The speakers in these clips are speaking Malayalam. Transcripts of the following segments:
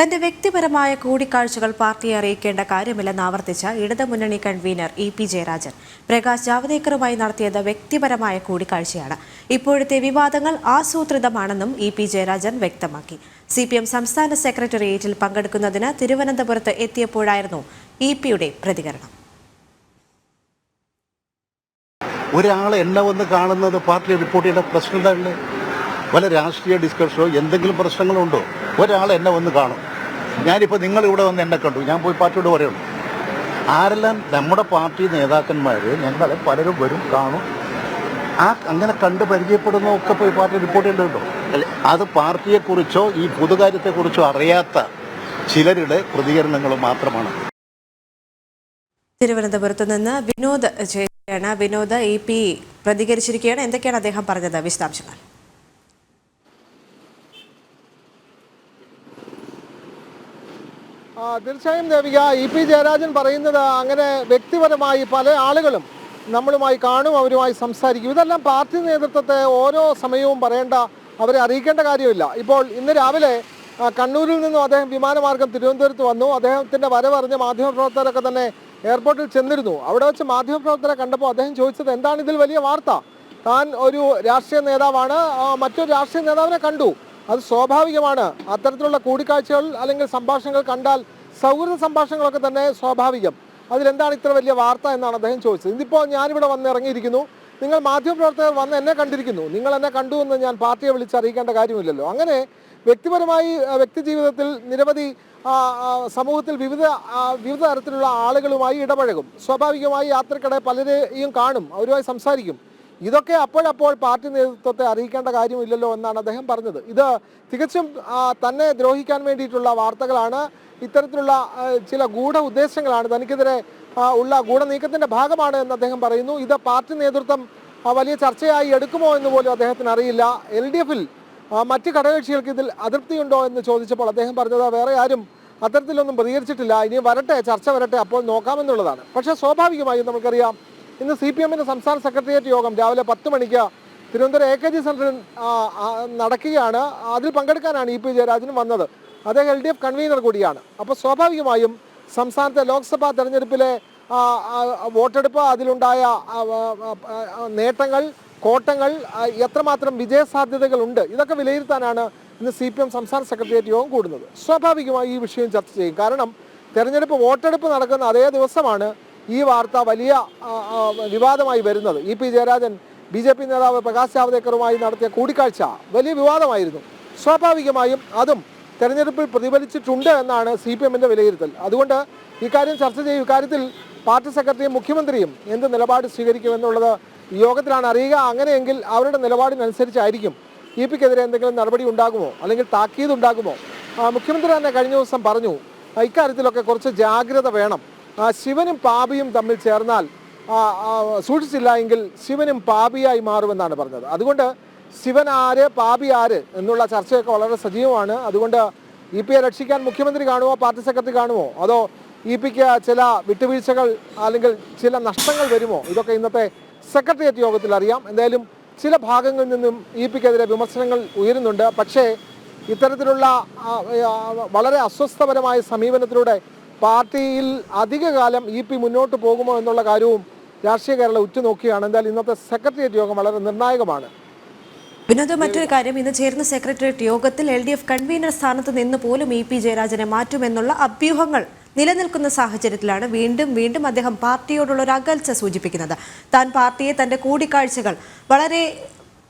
തന്റെ വ്യക്തിപരമായ കൂടിക്കാഴ്ചകൾ പാർട്ടിയെ അറിയിക്കേണ്ട കാര്യമില്ലെന്ന് ആവർത്തിച്ച ഇടതുമുന്നണി convener E P Jayarajan. Prakash ജാവ്ദേക്കറുമായി നടത്തിയത് വ്യക്തിപരമായ കൂടിക്കാഴ്ചയാണ്. ഇപ്പോഴത്തെ വിവാദങ്ങൾ ആസൂത്രിതമാണെന്നും ഇ പി ജയരാജൻ വ്യക്തമാക്കി. സി പി എം സംസ്ഥാന സെക്രട്ടേറിയറ്റിൽ പങ്കെടുക്കുന്നതിന് തിരുവനന്തപുരത്ത് എത്തിയപ്പോഴായിരുന്നു ഇ പിയുടെ പ്രതികരണം. ഒരാളെ എന്നെ വന്ന് കാണുന്നത് പാർട്ടി റിപ്പോർട്ട് ചെയ്യേണ്ട പ്രശ്നം തന്നെ വല്ല രാഷ്ട്രീയ ഡിസ്കഷനോ എന്തെങ്കിലും പ്രശ്നങ്ങളുണ്ടോ? ഒരാളെ എന്നെ വന്ന് കാണും. ഞാനിപ്പോൾ നിങ്ങൾ ഇവിടെ വന്ന് എന്നെ കണ്ടു. ഞാൻ പോയി പാർട്ടിയോട് പറയുള്ളൂ. ആരെല്ലാം നമ്മുടെ പാർട്ടി നേതാക്കന്മാർ ഞങ്ങളെ പലരും വരും കാണും. ആ അങ്ങനെ കണ്ട് പരിചയപ്പെടുന്നതൊക്കെ പോയി പാർട്ടി റിപ്പോർട്ട് ചെയ്യേണ്ടതുണ്ടോ? അല്ലെ. അത് പാർട്ടിയെക്കുറിച്ചോ ഈ പൊതുകാര്യത്തെക്കുറിച്ചോ അറിയാത്ത ചിലരുടെ പ്രതികരണങ്ങൾ മാത്രമാണ്. തിരുവനന്തപുരത്ത് നിന്ന് വിനോദ് ചേരുകയാണ്. വിനോദ് ഇ പി പ്രതികരിച്ചിരിക്കുകയാണ്. എന്തൊക്കെയാണ് അദ്ദേഹം പറഞ്ഞത്? വിശദാംശങ്ങൾ. തീർച്ചയായും ദേവിക ഇ പി ജയരാജൻ പറയുന്നത് അങ്ങനെ വ്യക്തിപരമായി പല ആളുകളും നമ്മളുമായി കാണും അവരുമായി സംസാരിക്കും. ഇതെല്ലാം പാർട്ടി നേതൃത്വത്തെ ഓരോ സമയവും പറയേണ്ട അവരെ അറിയിക്കേണ്ട കാര്യമില്ല. ഇപ്പോൾ ഇന്ന് രാവിലെ കണ്ണൂരിൽ നിന്നും അദ്ദേഹം വിമാനമാർഗം തിരുവനന്തപുരത്ത് വന്നു. അദ്ദേഹത്തിന്റെ വരവറിഞ്ഞ മാധ്യമപ്രവർത്തകരൊക്കെ തന്നെ എയർപോർട്ടിൽ ചെന്നിരുന്നു. അവിടെ വെച്ച് മാധ്യമപ്രവർത്തകരെ കണ്ടപ്പോൾ അദ്ദേഹം ചോദിച്ചത് എന്താണ് ഇതിൽ വലിയ വാർത്ത? താൻ ഒരു രാഷ്ട്രീയ നേതാവാണ്. മറ്റൊരു രാഷ്ട്രീയ നേതാവിനെ കണ്ടു. അത് സ്വാഭാവികമാണ്. അത്തരത്തിലുള്ള കൂടിക്കാഴ്ചകൾ അല്ലെങ്കിൽ സംഭാഷണങ്ങൾ കണ്ടാൽ സൗഹൃദ സംഭാഷണങ്ങളൊക്കെ തന്നെ സ്വാഭാവികം. അതിലെന്താണ് ഇത്ര വലിയ വാർത്ത എന്നാണ് അദ്ദേഹം ചോദിച്ചത്. ഇതിപ്പോൾ ഞാനിവിടെ വന്ന് ഇറങ്ങിയിരിക്കുന്നു. നിങ്ങൾ മാധ്യമപ്രവർത്തകർ വന്ന് എന്നെ കണ്ടിരിക്കുന്നു. നിങ്ങൾ എന്നെ കണ്ടു എന്ന് ഞാൻ പാർട്ടിയെ വിളിച്ച് അറിയിക്കേണ്ട കാര്യമില്ലല്ലോ. അങ്ങനെ വ്യക്തിപരമായി വ്യക്തി ജീവിതത്തിൽ നിരവധി സമൂഹത്തിൽ വിവിധ വിവിധ തരത്തിലുള്ള ആളുകളുമായി ഇടപഴകും. സ്വാഭാവികമായി യാത്രക്കിടെ പലരെയും കാണും. അവരുമായി സംസാരിക്കും. ഇതൊക്കെ അപ്പോഴപ്പോൾ പാർട്ടി നേതൃത്വത്തെ അറിയിക്കേണ്ട കാര്യമില്ലല്ലോ എന്നാണ് അദ്ദേഹം പറഞ്ഞത്. ഇത് തികച്ചും തന്നെ ദ്രോഹിക്കാൻ വേണ്ടിയിട്ടുള്ള വാർത്തകളാണ്. ഇത്തരത്തിലുള്ള ചില ഗൂഢ ഉദ്ദേശങ്ങളാണ് തനിക്കെതിരെ ഉള്ള ഗൂഢനീക്കത്തിന്റെ ഭാഗമാണ് എന്ന് അദ്ദേഹം പറയുന്നു. ഇത് പാർട്ടി നേതൃത്വം വലിയ ചർച്ചയായി എടുക്കുമോ എന്ന് പോലും അദ്ദേഹത്തിന് അറിയില്ല. എൽ ഡി എഫിൽ മറ്റ് ഘടകകക്ഷികൾക്ക് ഇതിൽ അതൃപ്തിയുണ്ടോ എന്ന് ചോദിച്ചപ്പോൾ അദ്ദേഹം പറഞ്ഞത് വേറെ ആരും അത്തരത്തിലൊന്നും പ്രതികരിച്ചിട്ടില്ല. ഇനി വരട്ടെ ചർച്ച വരട്ടെ അപ്പോൾ നോക്കാമെന്നുള്ളതാണ്. പക്ഷേ സ്വാഭാവികമായും നമുക്കറിയാം ഇന്ന് സി പി എമ്മിന്റെ സംസ്ഥാന സെക്രട്ടേറിയറ്റ് യോഗം രാവിലെ പത്ത് മണിക്ക് തിരുവനന്തപുരം എ കെ ജി സെന്ററിൽ നടക്കുകയാണ്. അതിൽ പങ്കെടുക്കാനാണ് ഇ പി ജയരാജനും വന്നത്. അദ്ദേഹം എൽ ഡി എഫ് കൺവീനർ കൂടിയാണ്. അപ്പോൾ സ്വാഭാവികമായും സംസ്ഥാനത്തെ ലോക്സഭാ തെരഞ്ഞെടുപ്പിലെ വോട്ടെടുപ്പ് അതിലുണ്ടായ നേട്ടങ്ങൾ കോട്ടങ്ങൾ എത്രമാത്രം വിജയസാധ്യതകളുണ്ട് ഇതൊക്കെ വിലയിരുത്താനാണ് ഇന്ന് സി പി എം സംസ്ഥാന സെക്രട്ടേറിയറ്റ് യോഗം കൂടുന്നത്. സ്വാഭാവികമായി ഈ വിഷയം ചർച്ച ചെയ്യും. കാരണം തെരഞ്ഞെടുപ്പ് വോട്ടെടുപ്പ് നടക്കുന്ന അതേ ദിവസമാണ് ഈ വാർത്ത വലിയ വിവാദമായി വരുന്നത്. E P Jayarajan B J P നേതാവ് പ്രകാശ് ജാവ്ദേക്കറുമായി നടത്തിയ കൂടിക്കാഴ്ച വലിയ വിവാദമായിരുന്നു. സ്വാഭാവികമായും അതും തെരഞ്ഞെടുപ്പിൽ പ്രതിഫലിച്ചിട്ടുണ്ട് എന്നാണ് സി പി എമ്മിന്റെ വിലയിരുത്തൽ. അതുകൊണ്ട് ഇക്കാര്യം ചർച്ച ചെയ്യും. ഇക്കാര്യത്തിൽ പാർട്ടി സെക്രട്ടറിയും മുഖ്യമന്ത്രിയും എന്ത് നിലപാട് സ്വീകരിക്കുമെന്നുള്ളത് യോഗത്തിലാണ് അറിയുക. അങ്ങനെയെങ്കിൽ അവരുടെ നിലപാടിനനുസരിച്ചായിരിക്കും ഇ പിക്കെതിരെ എന്തെങ്കിലും നടപടി ഉണ്ടാകുമോ? അല്ലെങ്കിൽ താക്കീത് ഉണ്ടാകുമോ? മുഖ്യമന്ത്രി തന്നെ കഴിഞ്ഞ ദിവസം പറഞ്ഞു ഇക്കാര്യത്തിലൊക്കെ കുറച്ച് ജാഗ്രത വേണം. ശിവനും പാപിയും തമ്മിൽ ചേർന്നാൽ സൂക്ഷിച്ചില്ല എങ്കിൽ ശിവനും പാപിയായി മാറുമെന്നാണ് പറഞ്ഞത്. അതുകൊണ്ട് ശിവൻ ആര് പാപി ആര് എന്നുള്ള ചർച്ചയൊക്കെ വളരെ സജീവമാണ്. അതുകൊണ്ട് ഇ പിയെ രക്ഷിക്കാൻ മുഖ്യമന്ത്രി കാണുമോ പാർട്ടി സെക്രട്ടറി കാണുമോ? അതോ ഇ പിക്ക് ചില വിട്ടുവീഴ്ചകൾ അല്ലെങ്കിൽ ചില നഷ്ടങ്ങൾ വരുമോ? ഇതൊക്കെ ഇന്നത്തെ സെക്രട്ടേറിയറ്റ് യോഗത്തിൽ അറിയാം. എന്തായാലും ചില ഭാഗങ്ങളിൽ നിന്നും ഇ പിക്കെതിരെ വിമർശനങ്ങൾ ഉയരുന്നുണ്ട്. പക്ഷേ ഇത്തരത്തിലുള്ള വളരെ അസ്വസ്ഥപരമായ സമീപനത്തിലൂടെ പാർട്ടിയിൽ അധികകാലം ഇ പി മുന്നോട്ട് പോകുമോ എന്നുള്ള കാര്യവും രാഷ്ട്രീയ കേരളം ഉറ്റുനോക്കിയാണ്. എന്തായാലും ഇന്നത്തെ സെക്രട്ടേറിയറ്റ് യോഗം വളരെ നിർണായകമാണ്. വിനോദ് മറ്റൊരു കാര്യം. ഇന്ന് ചേർന്ന സെക്രട്ടേറിയറ്റ് യോഗത്തിൽ എൽ ഡി എഫ് കൺവീനർ സ്ഥാനത്ത് നിന്ന് പോലും ഇ പി ജയരാജനെ മാറ്റുമെന്നുള്ള അഭ്യൂഹങ്ങൾ നിലനിൽക്കുന്ന സാഹചര്യത്തിലാണ് വീണ്ടും വീണ്ടും അദ്ദേഹം പാർട്ടിയോടുള്ള ഒരു അകൽച്ച സൂചിപ്പിക്കുന്നത്. താൻ പാർട്ടിയെ തന്റെ കൂടിക്കാഴ്ചകൾ വളരെ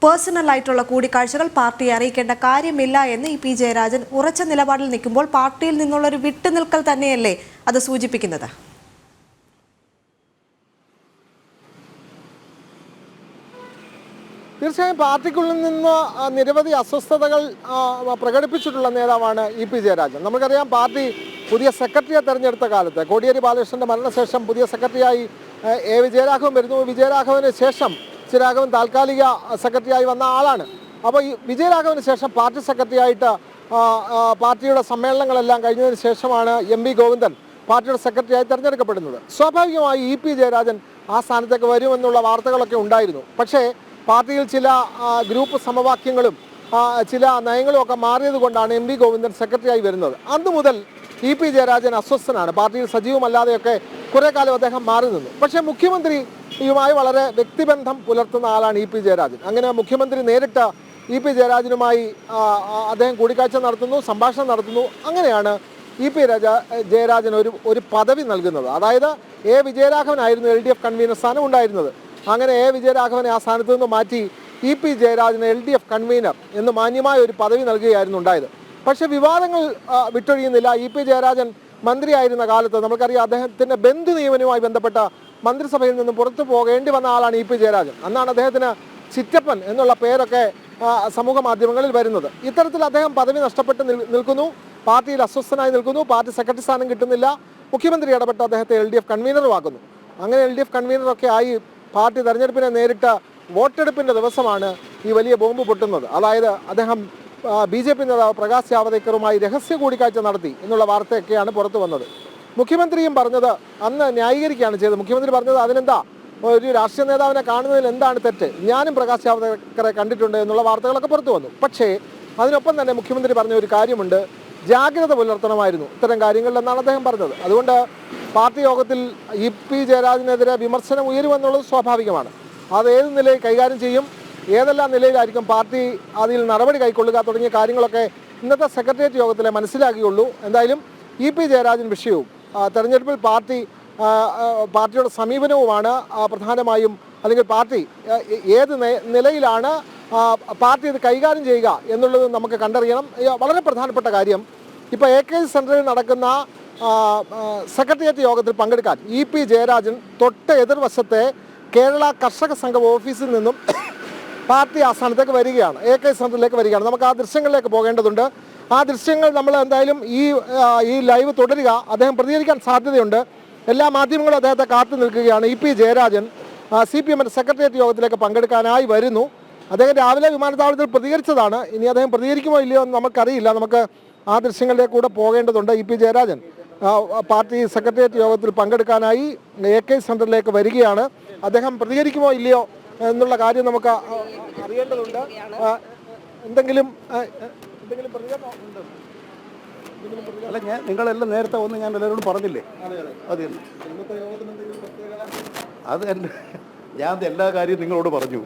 പേഴ്സണൽ ആയിട്ടുള്ള കൂടിക്കാഴ്ചകൾ പാർട്ടിയെ അറിയിക്കേണ്ട കാര്യമില്ല എന്ന് ഇ പി ജയരാജൻ ഉറച്ച നിലപാടിൽ നിൽക്കുമ്പോൾ പാർട്ടിയിൽ നിന്നുള്ള ഒരു വിട്ടുനിൽക്കൽ തന്നെയല്ലേ അത് സൂചിപ്പിക്കുന്നത്? തീർച്ചയായും പാർട്ടിക്കുള്ളിൽ നിന്ന് നിരവധി അസ്വസ്ഥതകൾ പ്രകടിപ്പിച്ചിട്ടുള്ള നേതാവാണ് ഇ പി ജയരാജൻ. നമുക്കറിയാം പാർട്ടി പുതിയ സെക്രട്ടറിയെ തെരഞ്ഞെടുത്ത കാലത്ത് കോടിയേരി ബാലകൃഷ്ണന്റെ മരണശേഷം പുതിയ സെക്രട്ടറിയായി എ. വിജയരാഘവൻ വരുന്നു. വിജയരാഘവന് ശേഷം ചിരാഘവൻ താൽക്കാലിക സെക്രട്ടറിയായി വന്ന ആളാണ്. അപ്പോൾ ഈ വിജയരാഘവന് ശേഷം പാർട്ടി സെക്രട്ടറിയായിട്ട് പാർട്ടിയുടെ സമ്മേളനങ്ങളെല്ലാം കഴിഞ്ഞതിന് ശേഷമാണ് എം വി ഗോവിന്ദൻ പാർട്ടിയുടെ സെക്രട്ടറിയായി തിരഞ്ഞെടുക്കപ്പെടുന്നത്. സ്വാഭാവികമായി ഇ പി ജയരാജൻ ആ സ്ഥാനത്തേക്ക് വരുമെന്നുള്ള വാർത്തകളൊക്കെ ഉണ്ടായിരുന്നു. പക്ഷേ പാർട്ടിയിൽ ചില ഗ്രൂപ്പ് സമവാക്യങ്ങളും ചില നയങ്ങളും ഒക്കെ മാറിയത് കൊണ്ടാണ് എം വി ഗോവിന്ദൻ സെക്രട്ടറിയായി വരുന്നത്. അന്നു മുതൽ ഇ പി ജയരാജൻ അസ്വസ്ഥനാണ്. പാർട്ടിയിൽ സജീവമല്ലാതെയൊക്കെ കുറേ കാലം അദ്ദേഹം മാറി നിന്നു. പക്ഷേ മുഖ്യമന്ത്രിയുമായി വളരെ വ്യക്തിബന്ധം പുലർത്തുന്ന ആളാണ് ഇ പി ജയരാജൻ. അങ്ങനെ മുഖ്യമന്ത്രി നേരിട്ട് ഇ പി ജയരാജനുമായി അദ്ദേഹം കൂടിക്കാഴ്ച നടത്തുന്നു സംഭാഷണം നടത്തുന്നു. അങ്ങനെയാണ് ഇ പി രാജ ജയരാജൻ ഒരു ഒരു പദവി നൽകുന്നത്. അതായത് എ വിജയരാഘവനായിരുന്നു എൽ ഡി എഫ് കൺവീനർ സ്ഥാനം ഉണ്ടായിരുന്നത്. അങ്ങനെ എ വിജയരാഘവനെ ആ സ്ഥാനത്ത് നിന്ന് മാറ്റി ഇ പി ജയരാജന് എൽ ഡി എഫ് കൺവീനർ എന്ന് മാന്യമായ ഒരു പദവി നൽകുകയായിരുന്നു ഉണ്ടായത്. പക്ഷെ വിവാദങ്ങൾ വിട്ടൊഴിയുന്നില്ല. ഇ പി ജയരാജൻ മന്ത്രിയായിരുന്ന കാലത്ത് നമുക്കറിയാം അദ്ദേഹത്തിന്റെ ബന്ധു നിയമനവുമായി ബന്ധപ്പെട്ട മന്ത്രിസഭയിൽ നിന്നും പുറത്തു പോകേണ്ടി വന്ന ആളാണ് ഇ പി ജയരാജൻ. അന്നാണ് അദ്ദേഹത്തിന് ചിറ്റപ്പൻ എന്നുള്ള പേരൊക്കെ സമൂഹ മാധ്യമങ്ങളിൽ വരുന്നത്. ഇത്തരത്തിൽ അദ്ദേഹം പദവി നഷ്ടപ്പെട്ട് നിൽക്കുന്നു. പാർട്ടിയിൽ അസ്വസ്ഥനായി നിൽക്കുന്നു. പാർട്ടി സെക്രട്ടറി സ്ഥാനം കിട്ടുന്നില്ല. മുഖ്യമന്ത്രി ഇടപെട്ട് അദ്ദേഹത്തെ എൽ ഡി എഫ് കൺവീനറുമാക്കുന്നു അങ്ങനെ എൽ ഡി എഫ് കൺവീനറൊക്കെ ആയി പാർട്ടി തെരഞ്ഞെടുപ്പിനെ നേരിട്ട വോട്ടെടുപ്പിന്റെ ദിവസമാണ് ഈ വലിയ ബോംബ് പൊട്ടുന്നത്. അതായത് അദ്ദേഹം ബി ജെ പി നേതാവ് പ്രകാശ് ജാവദേക്കറുമായി രഹസ്യ കൂടിക്കാഴ്ച നടത്തി എന്നുള്ള വാർത്തയൊക്കെയാണ് പുറത്തു വന്നത്. മുഖ്യമന്ത്രിയും പറഞ്ഞത് അന്ന് ന്യായീകരിക്കുകയാണ് ചെയ്തത്. മുഖ്യമന്ത്രി പറഞ്ഞത് അതിനെന്താ? ഒരു രാഷ്ട്രീയ നേതാവിനെ കാണുന്നതിൽ എന്താണ് തെറ്റ്? ഞാനും പ്രകാശ് ജാവദേക്കറെ കണ്ടിട്ടുണ്ട് എന്നുള്ള വാർത്തകളൊക്കെ പുറത്തു വന്നു. പക്ഷേ അതിനൊപ്പം തന്നെ മുഖ്യമന്ത്രി പറഞ്ഞ ഒരു കാര്യമുണ്ട്. ജാഗ്രത പുലർത്തണമായിരുന്നു ഇത്തരം കാര്യങ്ങളിൽ എന്നാണ് അദ്ദേഹം പറഞ്ഞത്. അതുകൊണ്ട് പാർട്ടി യോഗത്തിൽ ഇ പി ജയരാജനെതിരെ വിമർശനം ഉയരുമെന്നുള്ളത് സ്വാഭാവികമാണ്. അത് ഏത് നിലയിൽ കൈകാര്യം ചെയ്യും? ഏതെല്ലാം നിലയിലായിരിക്കും പാർട്ടി അതിൽ നടപടി കൈക്കൊള്ളുക തുടങ്ങിയ കാര്യങ്ങളൊക്കെ ഇന്നത്തെ സെക്രട്ടേറിയറ്റ് യോഗത്തിലെ മനസ്സിലാക്കിയുള്ളൂ. എന്തായാലും ഇ പി ജയരാജൻ വിഷയവും തെരഞ്ഞെടുപ്പിൽ പാർട്ടി പാർട്ടിയുടെ സമീപനവുമാണ് പ്രധാനമായും അല്ലെങ്കിൽ പാർട്ടി ഏത് നിലയിലാണ് പാർട്ടി ഇത് കൈകാര്യം ചെയ്യുക എന്നുള്ളത് നമുക്ക് കണ്ടറിയണം. വളരെ പ്രധാനപ്പെട്ട കാര്യം ഇപ്പോൾ എ കെ സെന്ററിൽ നടക്കുന്ന സെക്രട്ടേറിയറ്റ് യോഗത്തിൽ പങ്കെടുക്കാൻ ഇ പി ജയരാജൻ തൊട്ട് എതിർവശത്തെ കേരള കർഷക സംഘം ഓഫീസിൽ നിന്നും പാർട്ടി ആസ്ഥാനത്തേക്ക് വരികയാണ് എ കെ സെന്ററിലേക്ക് വരികയാണ്. നമുക്ക് ആ ദൃശ്യങ്ങളിലേക്ക് പോകേണ്ടതുണ്ട്. ആ ദൃശ്യങ്ങൾ നമ്മൾ എന്തായാലും ഈ ഈ ലൈവ് തുടരുക. അദ്ദേഹം പ്രതികരിക്കാൻ സാധ്യതയുണ്ട്. എല്ലാ മാധ്യമങ്ങളും അദ്ദേഹത്തെ കാത്തു നിൽക്കുകയാണ്. E P Jayarajan C P എമ്മിന്റെ സെക്രട്ടേറിയറ്റ് യോഗത്തിലേക്ക് പങ്കെടുക്കാനായി വരുന്നു. അദ്ദേഹം രാവിലെ വിമാനത്താവളത്തിൽ പ്രതികരിച്ചതാണ്. ഇനി അദ്ദേഹം പ്രതികരിക്കുമോ ഇല്ലയോ എന്ന് നമുക്കറിയില്ല. നമുക്ക് ആ ദൃശ്യങ്ങളിലേക്ക് കൂടെ പോകേണ്ടതുണ്ട്. E P Jayarajan party secretariat യോഗത്തിൽ പങ്കെടുക്കാനായി എ കെ സെന്ററിലേക്ക് വരികയാണ്. അദ്ദേഹം പ്രതികരിക്കുമോ ഇല്ലയോ എന്നുള്ള കാര്യം നമുക്ക് അറിയേണ്ടതുണ്ട്. എന്തെങ്കിലും എന്തെങ്കിലും പ്രതികരണം ഉണ്ടോ? അല്ല ഞാൻ നിങ്ങളെല്ലാം നേരത്തെ വന്ന് ഞാൻ എല്ലാവരോടും പറഞ്ഞില്ലേ? അത് അത്. എന്റെ ഞാൻ എല്ലാ കാര്യവും നിങ്ങളോട് പറഞ്ഞു.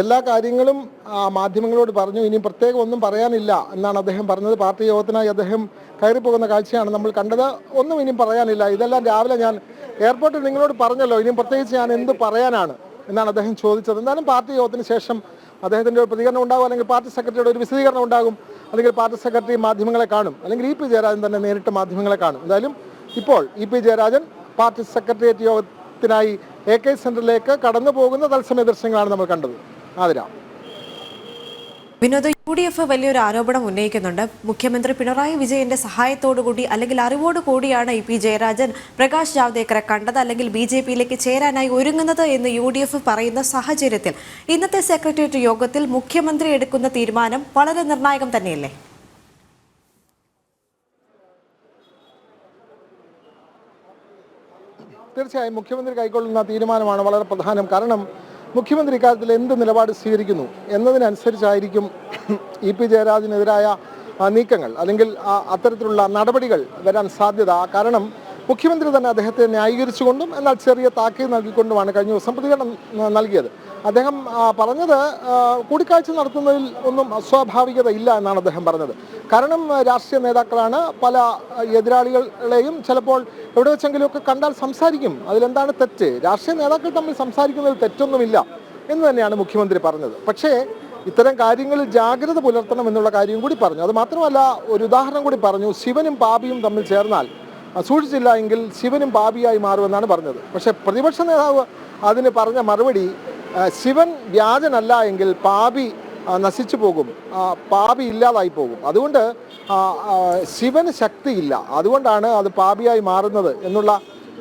എല്ലാ കാര്യങ്ങളും ആ, മാധ്യമങ്ങളോട് പറഞ്ഞു. ഇനി പ്രത്യേകം ഒന്നും പറയാനില്ല എന്നാണ് അദ്ദേഹം പറഞ്ഞത്. പാർട്ടി യോഗത്തിനായി അദ്ദേഹം കയറിപ്പോകുന്ന കാഴ്ചയാണ് നമ്മൾ കണ്ടത്. ഒന്നും ഇനിയും പറയാനില്ല. ഇതെല്ലാം രാവിലെ ഞാൻ എയർപോർട്ടിൽ നിങ്ങളോട് പറഞ്ഞല്ലോ. ഇനിയും പ്രത്യേകിച്ച് ഞാൻ എന്ത് പറയാനാണ്? എന്നാണ് അദ്ദേഹം ചോദിച്ചത്. എന്തായാലും പാർട്ടി യോഗത്തിന് ശേഷം അദ്ദേഹത്തിന്റെ ഒരു പ്രതികരണം ഉണ്ടാകും അല്ലെങ്കിൽ പാർട്ടി സെക്രട്ടറിയുടെ ഒരു വിശദീകരണം ഉണ്ടാകും. അല്ലെങ്കിൽ പാർട്ടി സെക്രട്ടറി മാധ്യമങ്ങളെ കാണും അല്ലെങ്കിൽ ഇ പി ജയരാജൻ തന്നെ നേരിട്ട് മാധ്യമങ്ങളെ കാണും. എന്തായാലും ഇപ്പോൾ E P Jayarajan party secretariat യോഗത്തിനായി A K സെന്ററിലേക്ക് കടന്നു പോകുന്ന തത്സമയ ദൃശ്യങ്ങളാണ് നമ്മൾ കണ്ടത്. Athira. Vinod U D F വലിയൊരു ആരോപണം ഉന്നയിക്കുന്നുണ്ട്. മുഖ്യമന്ത്രി പിണറായി വിജയന്റെ സഹായത്തോടുകൂടി അല്ലെങ്കിൽ അറിവോടു കൂടിയാണ് ഇ പി ജയരാജൻ പ്രകാശ് ജാവ്ദേക്കറെ കണ്ടത് അല്ലെങ്കിൽ ബി ജെ പിയിലേക്ക് ചേരാനായി ഒരുങ്ങുന്നത് എന്ന് യു ഡി എഫ് പറയുന്ന സാഹചര്യത്തിൽ. ഇന്നത്തെ സെക്രട്ടേറിയറ്റ് യോഗത്തിൽ മുഖ്യമന്ത്രി എടുക്കുന്ന തീരുമാനം വളരെ നിർണായകം തന്നെയല്ലേ? തീർച്ചയായും മുഖ്യമന്ത്രി കൈക്കൊള്ളുന്ന തീരുമാനമാണ് വളരെ പ്രധാനം. കാരണം മുഖ്യമന്ത്രി ഇക്കാര്യത്തിൽ എന്ത് നിലപാട് സ്വീകരിക്കുന്നു എന്നതിനനുസരിച്ചായിരിക്കും ഇ പി ജയരാജനെതിരായ നീക്കങ്ങൾ അല്ലെങ്കിൽ അത്തരത്തിലുള്ള നടപടികൾ വരാൻ സാധ്യത. കാരണം മുഖ്യമന്ത്രി തന്നെ അദ്ദേഹത്തെ ന്യായീകരിച്ചുകൊണ്ടും എന്നാൽ ചെറിയ താക്കീത് നൽകിക്കൊണ്ടുമാണ് കഴിഞ്ഞ ദിവസം പ്രതികരണം നൽകിയത്. അദ്ദേഹം പറഞ്ഞത് കൂടിക്കാഴ്ച നടത്തുന്നതിൽ ഒന്നും അസ്വാഭാവികത ഇല്ല എന്നാണ് അദ്ദേഹം പറഞ്ഞത്. കാരണം രാഷ്ട്രീയ നേതാക്കളാണ് പല എതിരാളികളെയും ചിലപ്പോൾ എവിടെ വെച്ചെങ്കിലുമൊക്കെ കണ്ടാൽ സംസാരിക്കും. അതിലെന്താണ് തെറ്റ്? രാഷ്ട്രീയ നേതാക്കൾ തമ്മിൽ സംസാരിക്കുന്നതിൽ തെറ്റൊന്നുമില്ല എന്ന് തന്നെയാണ് മുഖ്യമന്ത്രി പറഞ്ഞത്. പക്ഷേ ഇത്തരം കാര്യങ്ങളിൽ ജാഗ്രത പുലർത്തണം എന്നുള്ള കാര്യം കൂടി പറഞ്ഞു. അത് മാത്രമല്ല ഒരു ഉദാഹരണം കൂടി പറഞ്ഞു. ശിവനും പാപിയും തമ്മിൽ ചേർന്നാൽ സൂക്ഷിച്ചില്ല എങ്കിൽ ശിവനും പാപിയായി മാറുമെന്നാണ് പറഞ്ഞത്. പക്ഷേ പ്രതിപക്ഷ നേതാവ് അതിന് പറഞ്ഞ മറുപടി ശിവൻ വ്യാജനല്ല എങ്കിൽ പാപി നശിച്ചു പോകും. പാപി ഇല്ലാതായി പോകും. അതുകൊണ്ട് ശിവന് ശക്തിയില്ല. അതുകൊണ്ടാണ് അത് പാപിയായി മാറുന്നത് എന്നുള്ള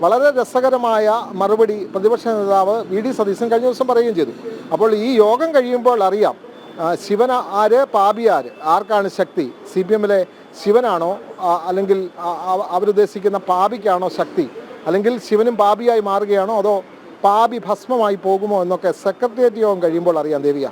വളരെ രസകരമായ മറുപടി പ്രതിപക്ഷ നേതാവ് വി ഡി സതീശൻ കഴിഞ്ഞ ദിവസം പറയുകയും ചെയ്തു. അപ്പോൾ ഈ യോഗം കഴിയുമ്പോൾ അറിയാം ശിവൻ ആര് പാപി ആര്? ആർക്കാണ് ശക്തി? സി പി എമ്മിലെ ശിവനാണോ? അല്ലെങ്കിൽ അവരുദ്ദേശിക്കുന്ന പാപിക്കാണോ ശക്തി? അല്ലെങ്കിൽ ശിവനും പാപിയായി മാറുകയാണോ? അതോ പാപി ഭസ്മമായി പോകുമോ എന്നൊക്കെ സെക്രട്ടേറിയറ്റ് യോഗം കഴിയുമ്പോൾ അറിയാം ദേവിയ